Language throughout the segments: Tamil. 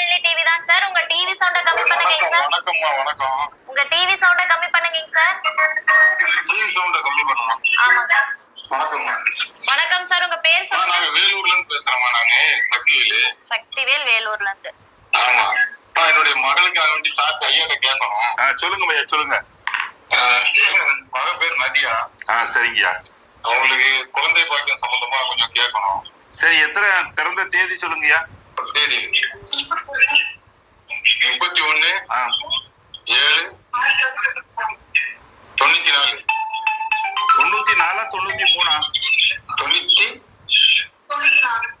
நெல்லி டிவி தான் சார் உங்க டிவி சவுண்ட கம்மி பண்ணுங்க வணக்கம் சார் வணக்கம்மா வணக்கம். உங்க டிவி சவுண்ட கம்மி பண்ணுங்க சார் டிவி சவுண்ட கம்மி பண்ணணும் ஆமாங்க வணக்கம்மா. வணக்கம் சார் உங்க பேர் சொல்லுங்க. நாங்க வேலூர்ல இருந்து பேசுறோம்மா நாங்க சக்திவேலு. சக்திவேல் வேலூர்ல இருந்து ஆமா. ஆ, என்னுடைய மகளுக்காக வேண்டி சார் ஐயாட்ட கேட்கணும். சொல்லுங்க ஐயா சொல்லுங்க. மக பேர் நதியா? ஆ சரிங்கய்யா. அவங்களுக்கு குழந்தை பாக்கியம் சம்பந்தமா கொஞ்சம் கேட்கணும். சரி எத்தனை பிறந்த தேதி சொல்லுங்கய்யா? தேதி. முப்பத்தி ஒண்ணு ஏழு தொண்ணூத்தி நாலு. தொண்ணூத்தி நாலா தொண்ணூத்தி மூணா? தொண்ணூத்தி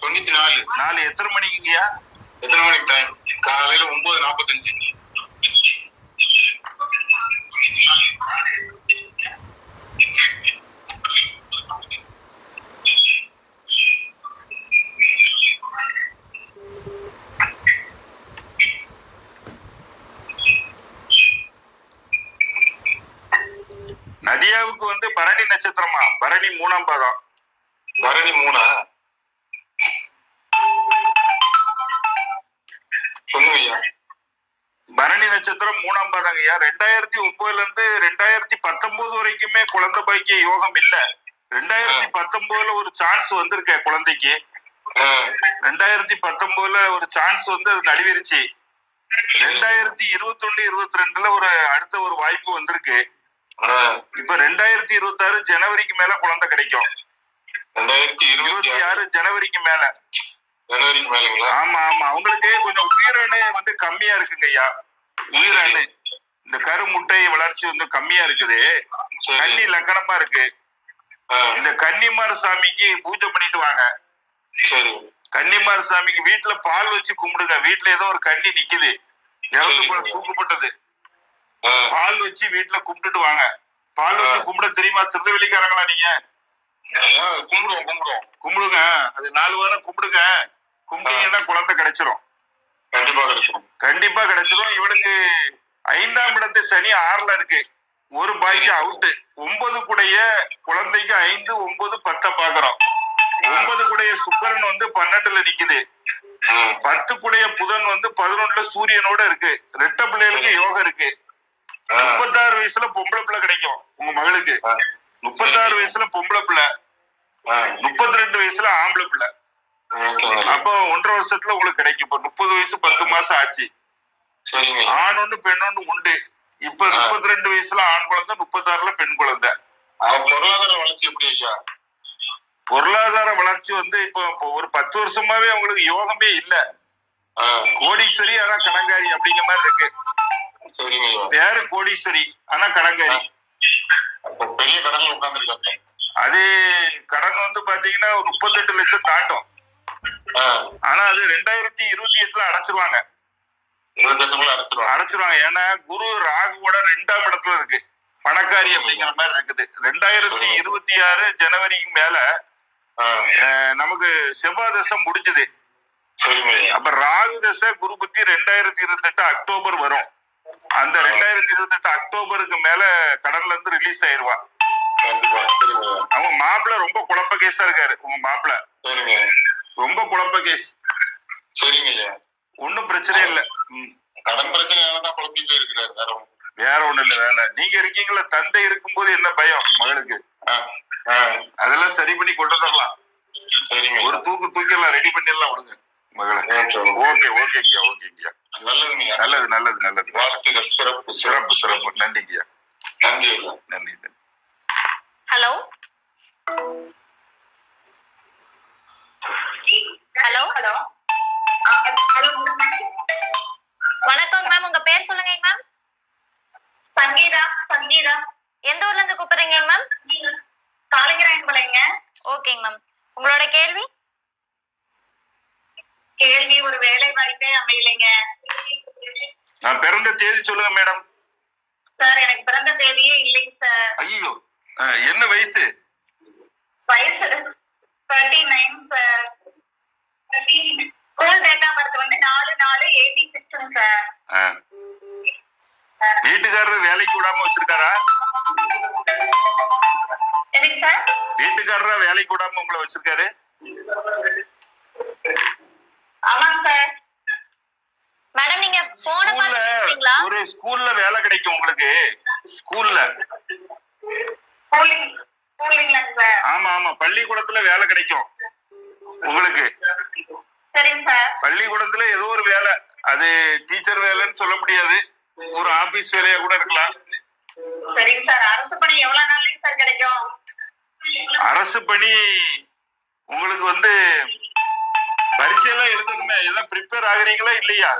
தொண்ணூத்தி நாலு. நாலு. எத்தனை மணிக்குங்கய்யா? எத்தனை மணிக்கு டைம் காலையில ஒன்பது நாற்பத்தஞ்சு பரணி மூணாம் பாதம் பரணி மூணா? பரணி நட்சத்திரம் மூணாம் பாதங்க ஐயா. ரெண்டாயிரத்தி ஒன்பதுல இருந்து ரெண்டாயிரத்தி பத்தொன்பது வரைக்குமே குழந்தை பாக்கிய யோகம் இல்ல. ரெண்டாயிரத்தி பத்தொன்பதுல ஒரு சான்ஸ் வந்திருக்க குழந்தைக்கு. ரெண்டாயிரத்தி பத்தொன்பதுல ஒரு சான்ஸ் வந்து அது நழுவிருச்சு ரெண்டாயிரத்தி இருபத்தி ஒண்ணு இருபத்தி ரெண்டுல ஒரு அடுத்த ஒரு வாய்ப்பு வந்திருக்கு. இப்ப ரெண்டாயிரத்தி இருபத்தி ஆறு ஜனவரிக்கு மேல குழந்தை கிடைக்கும். ரெண்டாயிரத்தி இருபத்தி ஆறு. ஜனவரிக்கு மேல. ஜனவரிக்கு மேலுங்களா? ஆமா ஆமா. அவங்களுக்கு கொஞ்சம் உயிரணு வந்து கம்மியா இருக்குங்க ஐயா. உயிரணு. இந்த கருமுட்டை வளர்ச்சி வந்து கம்மியா இருக்குது. கன்னி லக்கணமா இருக்கு. இந்த கன்னிமார் சாமிக்கு பூஜை பண்ணிட்டு வாங்க. கன்னிமார் சாமிக்கு வீட்டுல பால் வச்சு கும்பிடுங்க. வீட்டுல ஏதோ ஒரு கன்னி நிக்குது. இறந்து தூக்கப்பட்டது. பால் வச்சு வீட்டுல கும்பிட்டுட்டு வாங்க. பால் வச்சு கும்பிட தெரியுமா? திருநெல்வேலிக்காரங்களா நீங்க? கும்பிடுவோம் கும்பிடுவோம். கும்பிடுங்க. அது நாலு வாரம் கும்பிடுங்க. கும்பிட்டீங்கன்னா குழந்தை கிடைச்சிரும். கண்டிப்பா கிடைக்கும் கண்டிப்பா கிடைச்சிரும். இவனுக்கு ஐந்தாம் இடத்து சனி ஆறுல இருக்கு. ஒரு பாய்க்கு அவுட்டு ஒன்பது கூடைய குழந்தைக்கு ஐந்து ஒன்பது பத்த பாக்குறோம். ஒன்பது கூடைய சுக்கரன் வந்து பன்னெண்டுல நிக்குது. பத்து கூடைய புதன் வந்து பதினொன்னுல சூரியனோட இருக்கு. ரெட்ட பிள்ளைகளுக்கு யோகம் இருக்கு. முப்பத்தாறு வயசுல பொம்பளை பிள்ளை கிடைக்கும் உங்க மகளுக்கு. முப்பத்தாறு வயசுல பொம்பளை பிள்ளை. முப்பத்தி ரெண்டு வயசுல ஆம்பளை பிள்ளை. அப்போ ஒன்றரை வருஷத்துல உங்களுக்கு கிடைக்கும். இப்போ முப்பது வயசு பத்து மாசம் ஆச்சு. ஆண் ஒண்ணு பெண் ஒண்ணு உண்டு. இப்ப. முப்பத்தி ரெண்டு வயசுல ஆண் குழந்தை முப்பத்தாறுல பெண் குழந்தை. பொருளாதார வளர்ச்சி எப்படி ஐயா? பொருளாதார வளர்ச்சி வந்து இப்போ ஒரு பத்து வருஷமாவே அவங்களுக்கு யோகமே இல்ல. கோடீஸ்வரி ஆனா கடங்காரி அப்படிங்கிற மாதிரி இருக்கு. பேரு கோடீஸ்வரி ஆனா கடங்காரி. பெரிய கடன்ல உட்கார்ந்துருக்காங்க. அது கடன் வந்து பாத்தீங்கன்னா ஒரு முப்பத்தெட்டு லட்சம் தாண்டும். ஆ, ஆனா அது ரெண்டாயிரத்தி இருபத்தி எட்டுல அடைச்சிருவாங்க. அடைச்சிருவாங்க. ஏன்னா குரு ராகுவோட ரெண்டாம் இடத்துல இருக்கு. பணக்காரி அப்படிங்கிற மாதிரி இருக்குது. ரெண்டாயிரத்தி இருபத்தி ஆறு ஜனவரிக்கு மேல நமக்கு செவ்வாய் தசை முடிஞ்சது அப்ப ராகு தசை குரு புத்தி ரெண்டாயிரத்தி இருபத்தி எட்டு அக்டோபர் வரும். அந்த ரெண்டாயிரத்தி இருபத்தி எட்டு அக்டோபருக்கு மேல கடன்ல இருந்து ரிலீஸ் ஆயிருவா. அவங்க மாப்பிள்ள ரொம்ப குழப்ப கேஸா இருக்காரு உங்க மாப்பிள்ள ரொம்ப குழப்ப கேஸ் ஒன்னும் பிரச்சனை இல்ல. கடன் பிரச்சனையால தான் குழம்பி போயிருக்கிறாரு வேற ஒண்ணு இல்ல. வேணாம் நீங்க இருக்கீங்களா தந்தை இருக்கும்போது என்ன பயம் மகளுக்கு? அதெல்லாம் சரி பண்ணி கொண்டு வந்துடலாம் ஒரு. தூக்கு தூக்கிடலாம் ரெடி பண்ணிடலாம் விடுங்க மகளை. Okay, okay. ஓகே ஓகேங்கய்யா ஓகேங்கய்யா. நல்லது நல்லது நல்லது வாழ்த்துக்கள். சிறப்பு. சிறப்பு சிறப்பு. நன்றிங்கய்யா. நன்றி நன்றி பிறந்த தேதி சொல்லுங்க மேடம் சார் எனக்கு பிறந்த தேதியே இல்லைங்க சார் ஐயோ என்ன வயசு? வயசு thirty nine sir school date of birth வந்து நாலு நாலு எயிட்டி சிக்ஸ்ங்க சார். வீட்டுக்காரர் வேலைக்கு விடாம வச்சிருக்காரா? எனக்கு சார் வீட்டுக்காரரா வேலைக்கு விடாம உங்களை வச்சிருக்காரு ஆமாங்க சார் ஸ்கூல்ல வேலை கிடைக்கும் உங்களுக்கு? ஸ்கூல்ல. ஆமா ஆமா. பள்ளிக்கூடத்துல வேலை கிடைக்கும் உங்களுக்கு. பள்ளிக்கூடத்துல ஏதோ ஒரு வேலை. அது டீச்சர் வேலைன்னு சொல்ல முடியாது. ஒரு ஆபீஸ் வேலையா கூட இருக்கலாம். அரசு பணி உங்களுக்கு வந்து பரீட்சையெல்லாம் எழுதணுமே. ஏதாவது ப்ரிப்பேர் ஆகுறீங்களா இல்லையா?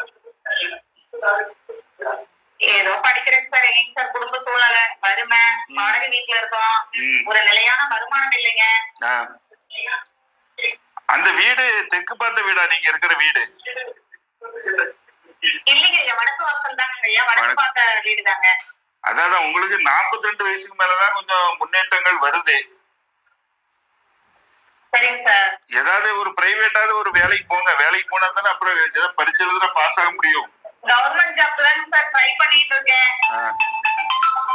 ஏதோ படிக்கிறேன் சார் இல்லைங்க சார் குடும்ப சூழ்நிலை? வறுமை. வாடகை வீட்டுல இருக்கோம். ஒரு நிலையான வருமானம் இல்லைங்க. அந்த வீடு தெற்கு பார்த்த வீடா? நீங்க இருக்கிற வீடு? அதான் உங்களுக்கு 42 ரெண்டு வயசுக்கு மேலதான் கொஞ்சம் முன்னேற்றங்கள் வருது. ஏதாவது ஒரு பிரைவேட்டாவது ஒரு வேலைக்கு போங்க. வேலைக்கு போனா தானே அப்புறம் ஏதாவது பரிச்சை எழுதுனா பாஸ் ஆக முடியும். கவர்மெண்ட் ஜாப் தான் சார் ட்ரை பண்ணிட்டு இருக்கேன்.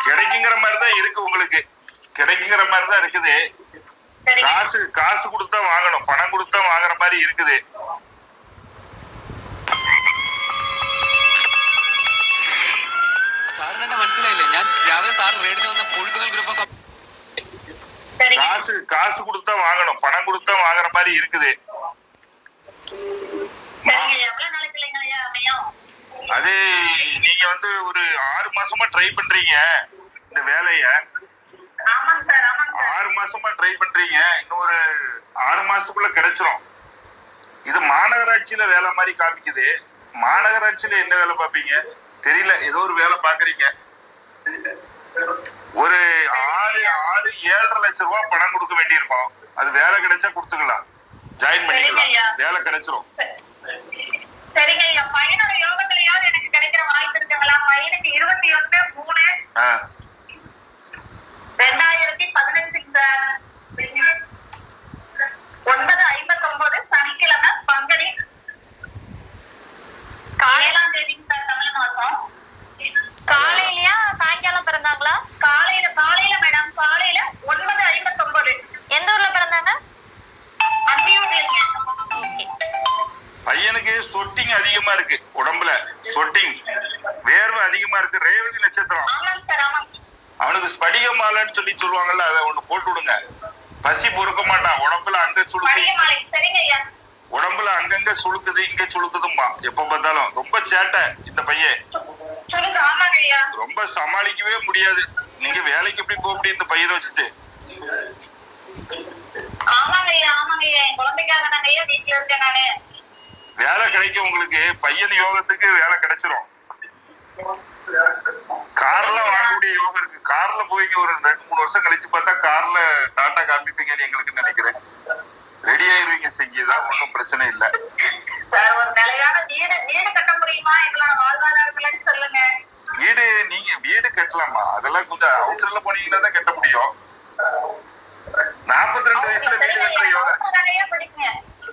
கிடைக்குங்கிற மாதிரி தான் இருக்கு உங்களுக்கு. கிடைக்குங்கிற மாதிரி தான் இருக்குது காசு காசு கொடுத்தா வாங்கணும். பணம் கொடுத்தா வாங்குற மாதிரி இருக்குது. காசு காசு கொடுத்தா வாங்கணும் பணம் கொடுத்தா வாங்குற மாதிரி இருக்குது. அது நீங்க வந்து ஒரு ஆறு மாசமா ட்ரை பண்றீங்க இந்த வேலைய. ஆறு மாசமா ட்ரை பண்றீங்க. இன்னும் ஒரு ஆறு மாசத்துக்குள்ள கிடைச்சிரும். இது மாநகராட்சியில வேலை மாதிரி காமிக்குது. மாநகராட்சியில என்ன வேலை பார்ப்பீங்க? தெரியல. ஏதோ ஒரு வேலை பாக்குறீங்க ஒரு ஆறு ஆறு ஏழரை லட்சம் ரூபாய் பணம் கொடுக்க வேண்டியிருக்கும். அது வேலை கிடைச்சா கொடுத்துக்கலாம். ஜாயின் பண்ணிக்கலாம். வேலை கிடைச்சிரும் சரிங்க ஐயா பையனோட யோகத்திலயாவது எனக்கு கிடைக்கிற வாய்ப்பு இருக்குங்களா பையனுக்கு இருபத்தி ஒண்ணு மூணு ஆ ரெண்டாயிரத்தி பதினஞ்சுங்க சார் ஒன்பது ஐம்பத்தி ஒன்பது சனிக்கிழமை பங்குனி காலை ஏழாம் தேதிங்க சார் தமிழ் மாசம் காலையிலயா? சாயங்காலம் பிறந்தாங்களா? காலையில காலையில மேடம் காலையில ஒன்பது ஐம்பத்தி ஒன்பது எந்த ஊர்ல பிறந்தாங்க? பையனுக்கு சொட்டிங் அதிகமா இருக்கு உடம்புல. சொட்டிங். வேர்வை அதிகமா இருக்கு. ரேவதி நட்சத்திரம். அவனுக்கு ஸ்படிக மாலைன்னு சொல்லி சொல்லுவாங்கல்ல அதை ஒண்ணு போட்டு விடுங்க. பசி பொறுக்க மாட்டான் உடம்புல அங்க ஐயா. உடம்புல அங்கங்க சுளுக்குது இங்க சுளுக்குதும்பா எப்ப பார்த்தாலும். ரொம்ப சேட்டை இந்த பையன். ரொம்ப சமாளிக்கவே முடியாது. நீங்க வேலைக்கு எப்படி போக முடியும் இந்த பையனை வச்சுட்டு. வேலை கிடைக்கும் உங்களுக்கு. பையன் யோகத்துக்கு வேலை கிடைச்சிரும். கார்லாம் வாங்கக்கூடிய யோகம் இருக்கு. கார்ல போய் ஒரு ரெண்டு மூணு வருஷம் கழிச்சு பார்த்தா கார்ல டாடா காமிப்பீங்கன்னு எங்களுக்கு நினைக்கிறேன். ரெடி ஆயிருவீங்க செஞ்சுதான் ஒன்றும் பிரச்சனை இல்லை. வீடு வீடு கட்ட முடியுமா? எங்களோட வாழ்வாதாரத்துலன்னு சொல்லுங்க. வீடு நீங்க வீடு கட்டலாமா? அதெல்லாம் கொஞ்சம் அவுட்டர்ல போனீங்கன்னா தான் கட்ட முடியும். நாற்பத்தி ரெண்டு வயசுல வீடு கட்டுற படிக்குங்க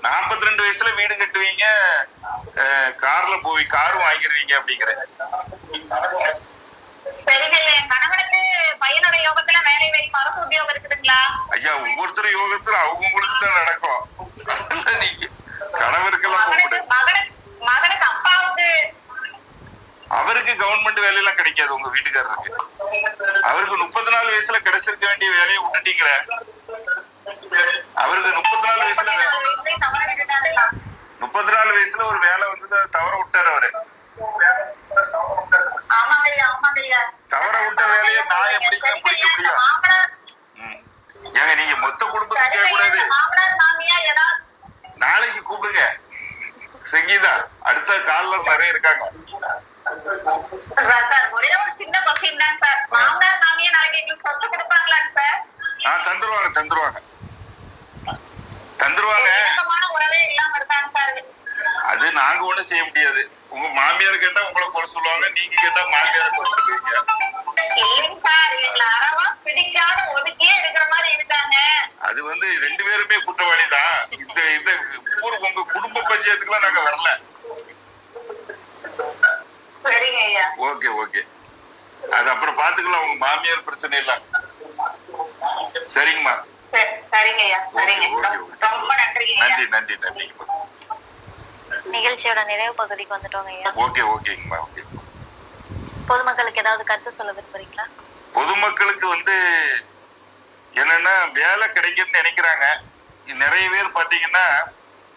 நாற்பத்தி ரெண்டு வயசுல வீடு கட்டுவீங்க கார்ல போய் காரும் வாங்கிடுவீங்க அப்படிங்கிற சரிங்க ஐயா ஒவ்வொருத்தர் யோகத்துல அவங்களுக்கு தான் நடக்கும். நீங்க கணவருக்கெல்லாம் அவருக்கு கவர்மெண்ட் வேலையெல்லாம் கிடைக்காது உங்க வீட்டுக்காரருக்கு. அவருக்கு முப்பத்தி நாலு வயசுல கிடைச்சிருக்க வேண்டிய வேலையை விட்டுட்டீங்களே. அவருக்கு முப்பத்தி நாலு வயசுல? முப்பத்தி நாலு வயசுல ஒரு வேலை வந்து தவற விட்டாரு அவரு. அடுத்த கால்ல நிறைய இருக்காங்க. தந்துருவாங்க தந்துருவாங்க. தந்துருவாங்க. அது நாங்க ஒண்ணும் செய்ய முடியாது. உங்க மாமியார் கேட்டா உங்களை குறை சொல்லுவாங்க நீங்க கேட்டா மாமியார் குறை சொல்லுவீங்க. அது வந்து ரெண்டு பேருமே குற்றவாளி தான். இந்த இந்த ஊர் உங்க குடும்ப பஞ்சாயத்துக்குலாம் நாங்க வரல சரிங்க ஐயா ஓகே ஓகே அது அப்புறம் பாத்துக்கலாம் உங்க மாமியார் பிரச்சனை இல்ல. சரிங்கம்மா. நன்றி நன்றி நன்றிங்கம்மா நிகழ்ச்சியோட நிறைவு பகுதிக்கு வந்துட்டோங்க ஐயா. ஓகே ஓகேங்கம்மா ஓகே. பொதுமக்களுக்கு ஏதாவது கருத்து சொல்ல விரும்புறீங்களா? பொதுமக்களுக்கு வந்து என்னன்னா வேலை கிடைக்கும்னு நினைக்கிறாங்க. நிறைய பேர் பாத்தீங்கன்னா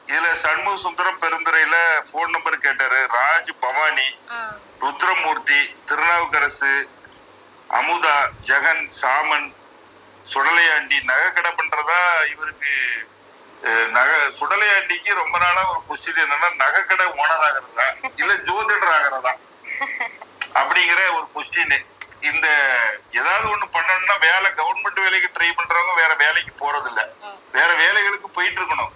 இதுல சண்முக சுந்தரம் பெருந்துறையில போன் நம்பர் கேட்டாரு. ராஜ் பவானி ருத்ரமூர்த்தி திருநாவுக்கரசு அமுதா ஜெகன் சாமன் சுடலையாண்டி. நகை கடை பண்றதா இவருக்கு நகை சுடலையாண்டிக்கு ரொம்ப நாளா ஒரு கொஸ்டின் என்னன்னா நகை கடை ஓனர் ஆகிறதா? இல்ல ஜோதிடர் ஆகிறதா? அப்படிங்கிற ஒரு கொஸ்டின் இந்த ஏதாவது ஒண்ணு பண்ணணும்னா வேலை கவர்மெண்ட் வேலைக்கு ட்ரை பண்றவங்க வேற வேலைக்கு போறது இல்ல. வேற வேலைகளுக்கு போயிட்டு இருக்கணும்.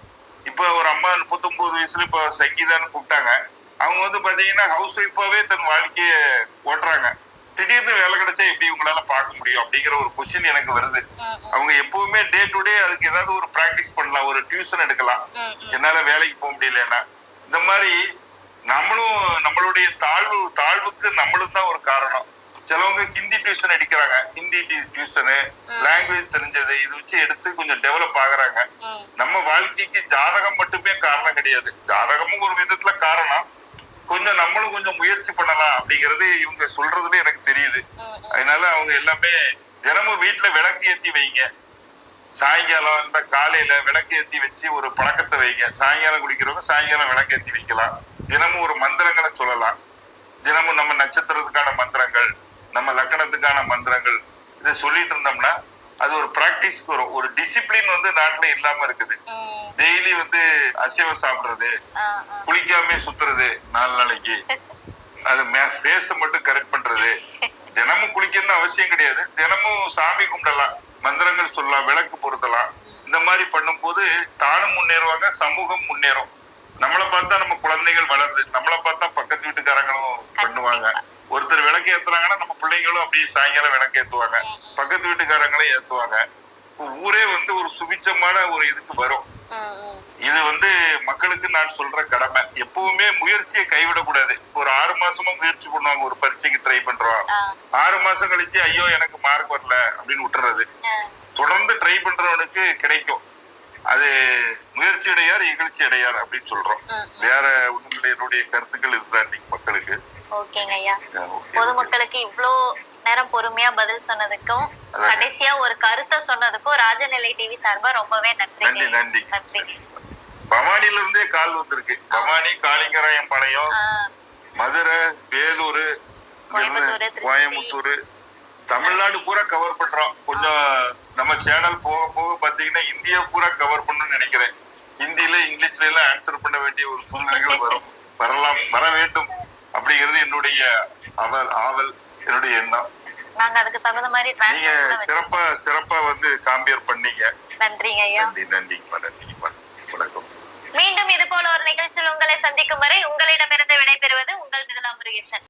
இப்ப ஒரு அம்மா முப்பத்தொன்பது வயசுல இப்ப சங்கீதான்னு கூப்பிட்டாங்க. அவங்க வந்து பாத்தீங்கன்னா ஹவுஸ் ஒய்ஃபாவே தன் வாழ்க்கைய ஓட்டுறாங்க. திடீர்னு வேலை கிடைச்சா எப்படி உங்களால பார்க்க முடியும் அப்படிங்கிற ஒரு கொஸ்டின் எனக்கு வருது. அவங்க எப்பவுமே டே டு டே அதுக்கு ஏதாவது ஒரு பிராக்டிஸ் பண்ணலாம் ஒரு டியூஷன் எடுக்கலாம். என்னால வேலைக்கு போக முடியலன்னா. இந்த மாதிரி நம்மளும் நம்மளுடைய தாழ்வு தாழ்வுக்கு நம்மளும் தான் ஒரு காரணம். சிலவங்க ஹிந்தி டியூஷன் எடுக்கிறாங்க ஹிந்தி டியூஷனு லாங்குவேஜ் தெரிஞ்சது இது வச்சு எடுத்து கொஞ்சம் டெவலப் ஆகுறாங்க. நம்ம வாழ்க்கைக்கு ஜாதகம் மட்டுமே காரணம் கிடையாது. ஜாதகமும் ஒரு விதத்துல காரணம். கொஞ்சம் நம்மளும் கொஞ்சம் முயற்சி பண்ணலாம் அப்படிங்கிறது இவங்க சொல்றதுல எனக்கு தெரியுது. அதனால அவங்க எல்லாமே தினமும் வீட்டுல விளக்கு ஏத்தி வைங்க. சாயங்காலம் இந்த காலையில விளக்கு ஏத்தி வச்சு ஒரு பழக்கத்தை வைங்க. சாயங்காலம் குடிக்கிறவங்க சாயங்காலம் விளக்கு ஏத்தி வைக்கலாம். தினமும் ஒரு மந்திரங்களை சொல்லலாம். தினமும் நம்ம நட்சத்திரத்துக்கான மந்திரங்கள் நம்ம லக்கணத்துக்கான மந்திரங்கள் இதை சொல்லிட்டு இருந்தோம்னா அது ஒரு பிராக்டிஸ்க்கு வரும். ஒரு டிசிப்ளின் வந்து நாட்டுல இல்லாம இருக்குது. டெய்லி வந்து அசைவம் சாப்பிடுறது குளிக்காம சுத்துறது நாலு நாளைக்கு. அது ஃபேஸ மட்டும் கரெக்ட் பண்றது. தினமும் குளிக்கணும்னு அவசியம் கிடையாது. தினமும் சாமி கும்பிடலாம் மந்திரங்கள் சொல்லலாம் விளக்கு பொருத்தலாம். இந்த மாதிரி பண்ணும்போது தானும் முன்னேறுவாங்க சமூகம் முன்னேறும். நம்மளை பார்த்தா நம்ம குழந்தைகள் வளருது. நம்மளை பார்த்தா பக்கத்து வீட்டுக்காரங்களும் பண்ணுவாங்க. விளக்கு ஏத்துறாங்கன்னா நம்ம பிள்ளைங்களும் அப்படியே சாயங்காலம் விளக்கு ஏத்துவாங்க பக்கத்து வீட்டுக்காரங்களும் ஏத்துவாங்க. ஊரே வந்து ஒரு சுபிச்சமான ஒரு இதுக்கு வரும். இது வந்து மக்களுக்கு நான் சொல்ற கடமை. எப்பவுமே முயற்சியை கைவிடக்கூடாது. ஒரு ஆறு மாசமா முயற்சி பண்ணுவாங்க. ஒரு பரீட்சைக்கு ட்ரை பண்றோம். ஆறு மாசம் கழிச்சு ஐயோ எனக்கு மார்க் வரல அப்படின்னு விட்டுறது. தொடர்ந்து ட்ரை பண்றவனுக்கு கிடைக்கும். அது முயற்சி அடையார் இகழ்ச்சி அடையார் அப்படின்னு சொல்றோம். வேற ஒண்ணும் என்னுடைய கருத்துக்கள் இதுதான் இன்னைக்கு மக்களுக்கு. ஓகேங்க ஐயா. பொதுமக்களுக்கு இவ்ளோ நேரம் பொறுமையா பதில் சொன்னதுக்கும். கடைசியா ஒரு கருத்தை சொன்னதுக்கும் ராஜநிலை டிவி சார்பா ரொம்பவே நன்றி நன்றி. நன்றி. பவானில இருந்தே கால் வந்திருக்கு. பவானி காளிங்கராயம் பாளையம் மதுரை வேலூர். கோயம்புத்தூர் தமிழ்நாடு பூரா கவர் பண்றோம். கொஞ்சம் நம்ம சேனல் போக போக பாத்தீங்கன்னா இந்தியா பூரா கவர் பண்ணணும்னு நினைக்கிறேன். ஹிந்தில இங்கிலீஷ்ல எல்லாம் ஆன்சர் பண்ண வேண்டிய ஒரு சூழ்நிலைகள் வரும். வரலாம் வர வேண்டும். அப்படிங்கிறது என்னுடைய அவல் ஆவல் என்னுடைய எண்ணம். நாங்க அதுக்கு தகுந்த மாதிரி நீங்க சிறப்பா சிறப்பா வந்து காம்பியர் பண்ணீங்க. நன்றிங்க ஐயா. நன்றி நன்றிங்கப்பா நன்றிங்கப்பா வணக்கம். மீண்டும் இது போல ஒரு நிகழ்ச்சியில் உங்களை சந்திக்கும் வரை உங்களிடமிருந்து விடைபெறுவது உங்கள் மிதுலா முருகேசன்.